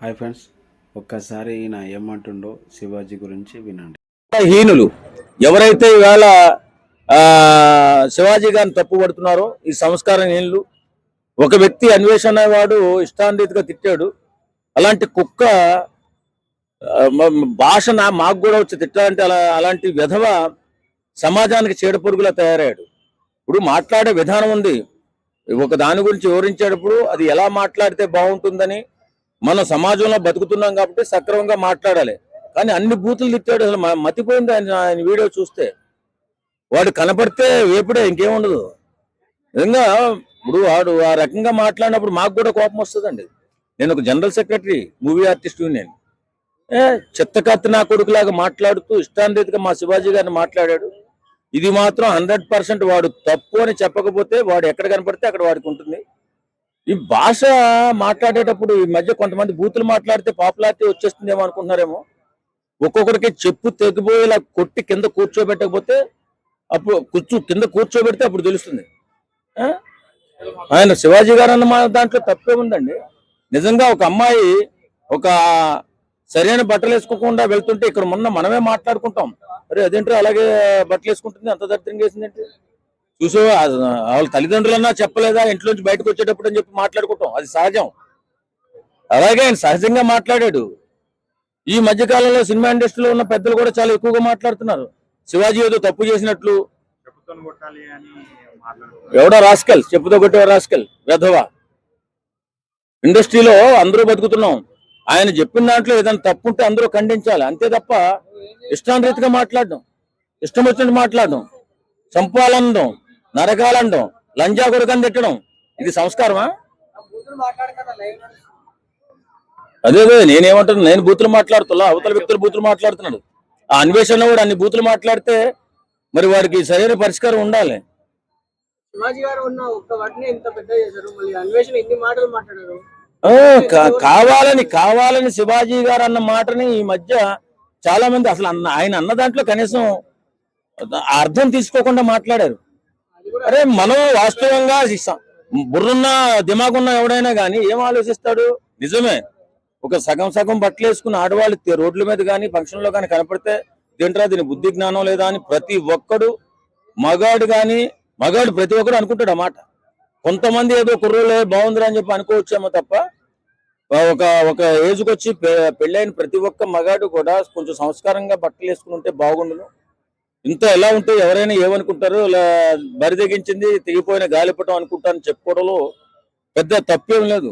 Hi friends ఒక్కసారి ఈయన ఏమంటుండో శివాజీ గురించి వినండి. హీనులు ఎవరైతే ఇవాళ శివాజీ గారిని తప్పుపడుతున్నారో ఈ సంస్కారం హీనులు ఒక వ్యక్తి అన్వేషణ వాడు ఇష్టాన్రీతిగా తిట్టాడు. అలాంటి కుక్క భాష నా మాకు కూడా వచ్చి తిట్టాలంటే అలా అలాంటి విధవ సమాజానికి చీడపురుగులా తయారయ్యాడు. ఇప్పుడు మాట్లాడే విధానం ఉంది. ఒక దాని గురించి వివరించేటప్పుడు అది ఎలా మాట్లాడితే బాగుంటుందని మన సమాజంలో బతుకుతున్నాం కాబట్టి సక్రమంగా మాట్లాడాలి. కానీ అన్ని బూతులు తిట్టాడు అసలు మతిపోయింది ఆయన ఆయన వీడియో చూస్తే. వాడు కనపడితే వేపుడే ఇంకేముండదు. నిజంగా ఇప్పుడు వాడు ఆ రకంగా మాట్లాడినప్పుడు మాకు కూడా కోపం వస్తుందండి. నేను ఒక general secretary movie artist union. ఏ చిత్తకత్తి నా కొడుకులాగా మాట్లాడుతూ ఇష్టాన్రీతిగా మా శివాజీ గారిని మాట్లాడాడు. ఇది మాత్రం హండ్రెడ్ పర్సెంట్ వాడు తప్పు అని చెప్పకపోతే వాడు ఎక్కడ కనపడితే అక్కడ వాడికి ఉంటుంది. ఈ భాష మాట్లాడేటప్పుడు ఈ మధ్య కొంతమంది బూతులు మాట్లాడితే పాపులారిటీ వచ్చేస్తుందేమో అనుకుంటున్నారేమో. ఒక్కొక్కరికి చెప్పు తెగిపోయేలా కొట్టి కింద కూర్చోబెట్టకపోతే అప్పుడు కూర్చో కింద కూర్చోబెడితే అప్పుడు తెలుస్తుంది. ఆయన శివాజీ గారు అన్న మా దాంట్లో తప్పే ఉందండి. నిజంగా ఒక అమ్మాయి ఒక సరైన బట్టలు వేసుకోకుండా వెళ్తుంటే ఇక్కడ మొన్న మనమే మాట్లాడుకుంటాం. అరే అదేంటో అలాగే బట్టలు వేసుకుంటుంది అంత దరిద్రంగా వేసిందంటే? చూసో వాళ్ళ తల్లిదండ్రులన్నా చెప్పలేదా? ఇంట్లోంచి బయటకు వచ్చేటప్పుడు అని చెప్పి మాట్లాడుకుంటాం. అది సహజం. అలాగే ఆయన సహజంగా మాట్లాడాడు. ఈ మధ్య కాలంలో సినిమా ఇండస్ట్రీలో ఉన్న పెద్దలు కూడా చాలా ఎక్కువగా మాట్లాడుతున్నారు. శివాజీ ఏదో తప్పు చేసినట్లు. ఎవడో రాస్కల్ చెప్పుతో కొట్టే రాస్కల్ వెధవ. ఇండస్ట్రీలో అందరూ బతుకుతున్నాం. ఆయన చెప్పిన దాంట్లో ఏదైనా తప్పు ఉంటే అందరూ ఖండించాలి. అంతే తప్ప ఇష్టానురీతిగా మాట్లాడడం ఇష్టం వచ్చినట్టు మాట్లాడడం చంపాలనడం నరకాలనడం లంజా కొడుకని తిట్టడం ఇది సంస్కారమా? అదే అదే నేనేమంటున్నా నేను బూతులు మాట్లాడుతున్నా అవతల వ్యక్తులు బూతులు మాట్లాడుతున్నాడు. ఆ అన్వేషణ కూడా అన్ని బూతులు మాట్లాడితే మరి వాడికి సరైన పరిష్కారం ఉండాలి. కావాలని కావాలని శివాజీ గారు అన్న మాటని ఈ మధ్య చాలా మంది అసలు అన్న ఆయన అన్న దాంట్లో కనీసం అర్థం తీసుకోకుండా మాట్లాడారు. అరే మనం వాస్తవంగా బుర్రున్న దిమాగున్న ఎవడైనా కానీ ఏం ఆలోచిస్తాడు? నిజమే. ఒక సగం సగం బట్టలు వేసుకున్న ఆడవాళ్ళు రోడ్ల మీద కానీ ఫంక్షన్లో కానీ కనపడితే తింటరా దీని బుద్ధి జ్ఞానం లేదా అని ప్రతి ఒక్కడు మగాడు కానీ మగాడు ప్రతి ఒక్కడు అనుకుంటాడు అన్నమాట కొంతమంది ఏదో కుర్రోలే బాగుందిరా అని చెప్పి అనుకోవచ్చేమో తప్ప ఒక ఒక ఏజ్కి వచ్చి పెళ్ళైన ప్రతి ఒక్క మగాడు కూడా కొంచెం సంస్కారంగా బట్టలు వేసుకుని ఉంటే బాగుండును. ఇంత ఎలా ఉంటే ఎవరైనా ఏమనుకుంటారు ఇలా బరిదెగించింది తెగిపోయిన గాలిపటం అనుకుంటారని చెప్పుకోవడంలో పెద్ద తప్పేం లేదు.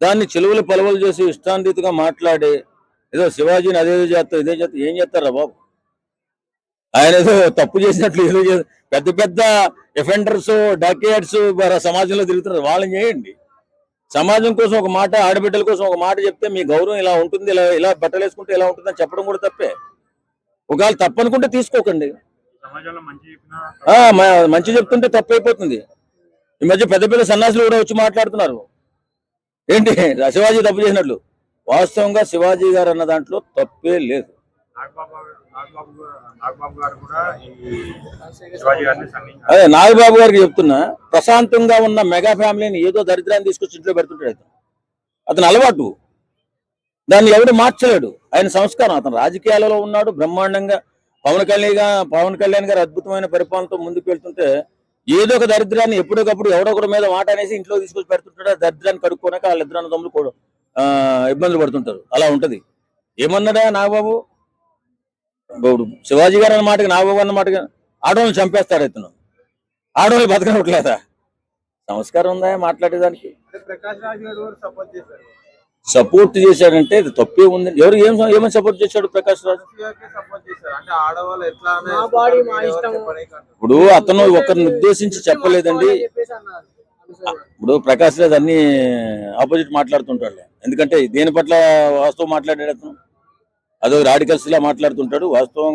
దాన్ని చెలువులు పలువలు చేసి ఇష్టాన్రీతిగా మాట్లాడి ఏదో శివాజీని అదే చేస్తారు ఇదే చేస్తారు ఏం చేస్తారా బాబు? ఆయన ఏదో తప్పు చేసినట్లు ఏదో పెద్ద పెద్ద ఎఫెండర్స్ డకేట్స్ సమాజంలో తిరుగుతున్నారు. వాళ్ళని చేయండి. సమాజం కోసం ఒక మాట ఆడబిడ్డల కోసం ఒక మాట చెప్తే మీ గౌరవం ఇలా ఉంటుంది ఇలా ఇలా బట్టలు వేసుకుంటే ఇలా ఉంటుందని చెప్పడం కూడా తప్పే. ఒకవేళ తప్పనుకుంటే తీసుకోకండి. మంచి చెప్తుంటే తప్పు అయిపోతుంది ఈ మధ్య పెద్ద పెద్ద సన్యాసులు కూడా వచ్చి మాట్లాడుతున్నారు. ఏంటి? శివాజీ తప్పు చేసినట్లు. వాస్తవంగా శివాజీ గారు అన్న దాంట్లో తప్పే లేదు. అదే నాగబాబు గారికి చెప్తున్నా ప్రశాంతంగా ఉన్న మెగా ఫ్యామిలీని ఏదో దరిద్రాన్ని తీసుకొచ్చి ఇంట్లో పెడుతుంటాడు అతను. అతను అలవాటు. దాన్ని ఎవడు మార్చలేడు. ఆయన సంస్కారం. అతను రాజకీయాలలో ఉన్నాడు బ్రహ్మాండంగా. పవన్ కళ్యాణ్ పవన్ కళ్యాణ్ గారు అద్భుతమైన పరిపాలనతో ముందుకు వెళ్తుంటే ఏదో ఒక దరిద్రాన్ని ఎప్పటికప్పుడు ఎవడో ఒకటి మీద మాట అనేసి ఇంట్లో తీసుకొచ్చి పెడుతుంటాడు. ఆ దరిద్రాన్ని కడుక్కోనాక వాళ్ళ ఇద్దరు తమ్ములు కూడా ఇబ్బందులు పడుతుంటారు. అలా ఉంటది. ఏమన్నాడా నాగబాబు? ఇప్పుడు శివాజీ గారు అన్న మాటకి నాగబాబు అన్న మాటకి ఆడవాళ్ళని చంపేస్తాడు ఇతను. ఆడవాళ్ళు బతకనట్లేదా? సంస్కారం ఉందా మాట్లాడేదానికి? ప్రకాష్ రాజ్ గారు సపోర్ట్ చేశారు. సపోర్ట్ చేశాడంటే ఇది తప్పే ఉంది. ఎవరు ఏం ఏమని సపోర్ట్ చేశాడు ప్రకాష్ రాజు? సపోర్ట్ చేశారు. అంటే ఆడవాళ్ళు ఎట్లా మా బాడీ మా ఇష్టం ఇప్పుడు అతను ఒకరిని ఉద్దేశించి చెప్పలేదండి. ఇప్పుడు ప్రకాష్ రాజ్ అన్ని ఆపోజిట్ మాట్లాడుతుంటాడు ఎందుకంటే దేని పట్ల వాస్తవం మాట్లాడాడు అతను? అదో రాడికల్స్ లా మాట్లాడుతుంటాడు. వాస్తవం